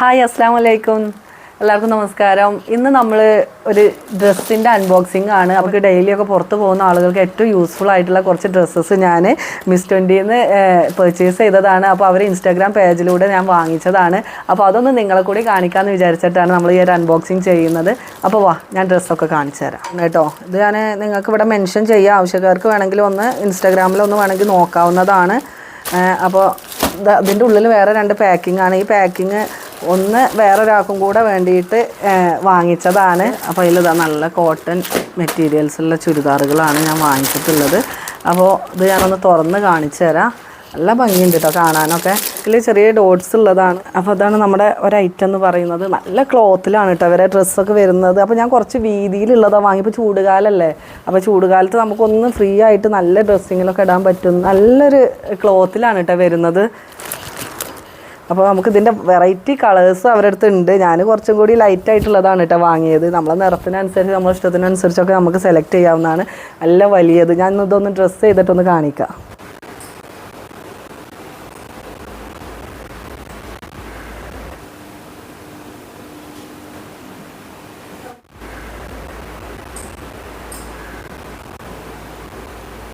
Hi അസ്സാം വലൈക്കും എല്ലാവർക്കും നമസ്കാരം. ഇന്ന് നമ്മൾ ഒരു ഡ്രസ്സിന്റെ അൺബോക്സിംഗ് ആണ്. അവർക്ക് ഡെയിലി ഒക്കെ പുറത്ത് പോകുന്ന ആളുകൾക്ക് ഏറ്റവും യൂസ്ഫുൾ ആയിട്ടുള്ള കുറച്ച് ഡ്രസ്സസ് ഞാൻ മിസ് ട്വന്റിയിൽ നിന്ന് പെർച്ചേസ് ചെയ്തതാണ്. അപ്പോൾ അവർ ഇൻസ്റ്റാഗ്രാം പേജിലൂടെ ഞാൻ വാങ്ങിച്ചതാണ്. അപ്പോൾ അതൊന്ന് നിങ്ങളെ കൂടി കാണിക്കാമെന്ന് വിചാരിച്ചിട്ടാണ് നമ്മൾ ഈ ഒരു അൺബോക്സിങ് ചെയ്യുന്നത്. അപ്പോൾ വാ ഞാൻ ഡ്രസ്സൊക്കെ കാണിച്ചു തരാം കേട്ടോ. ഇത് ഞാൻ നിങ്ങൾക്ക് ഇവിടെ മെൻഷൻ ചെയ്യുക ആവശ്യക്കാർക്ക് വേണമെങ്കിൽ ഒന്ന് ഇൻസ്റ്റാഗ്രാമിൽ ഒന്ന് വേണമെങ്കിൽ നോക്കാവുന്നതാണ്. അപ്പോൾ അതിന്റെ ഉള്ളിൽ വേറെ രണ്ട് പാക്കിംഗ് ആണ്. ഈ പാക്കിങ് ഒന്ന് വേറൊരാൾക്കും കൂടെ വേണ്ടിയിട്ട് വാങ്ങിച്ചതാണ്. അപ്പോൾ ഇതാ നല്ല കോട്ടൺ മെറ്റീരിയൽസുള്ള ചുരിദാറുകളാണ് ഞാൻ വാങ്ങിച്ചിട്ടുള്ളത്. അപ്പോൾ ഇത് ഞാനൊന്ന് തുറന്ന് കാണിച്ചു തരാം. നല്ല ഭംഗിയുണ്ട് കേട്ടോ കാണാനൊക്കെ. ഇതിൽ ചെറിയ ഡോട്ട്സ് ഉള്ളതാണ്. അപ്പോൾ അതാണ് നമ്മുടെ ഒരു ഐറ്റം എന്ന് പറയുന്നത്. നല്ല ക്ലോത്തിലാണ് കേട്ടോ അവരെ ഡ്രസ്സൊക്കെ വരുന്നത്. അപ്പോൾ ഞാൻ കുറച്ച് വീതിയിലുള്ളതാണ് വാങ്ങി. ഇപ്പോൾ ചൂടുകാലല്ലേ. അപ്പോൾ ചൂടുകാലത്ത് നമുക്കൊന്ന് ഫ്രീ ആയിട്ട് നല്ല ഡ്രസ്സിങ്ങിലൊക്കെ ഇടാൻ പറ്റും. നല്ലൊരു ക്ലോത്തിലാണ് കേട്ടോ വരുന്നത്. അപ്പോൾ നമുക്ക് ഇതിന്റെ വെറൈറ്റി കളേഴ്സ് അവരുടെ അടുത്ത് ഉണ്ട്. ഞാൻ കുറച്ചും കൂടി ലൈറ്റ് ആയിട്ടുള്ളതാണ് കേട്ടോ വാങ്ങിയത്. നമ്മളെ നിറത്തിനനുസരിച്ച് നമ്മളെ ഇഷ്ടത്തിനനുസരിച്ചൊക്കെ നമുക്ക് സെലക്ട് ചെയ്യാവുന്നതാണ്. നല്ല വലിയത്. ഞാൻ ഇതൊന്ന് ഡ്രസ്സ് ചെയ്തിട്ടൊന്ന് കാണിക്കാം.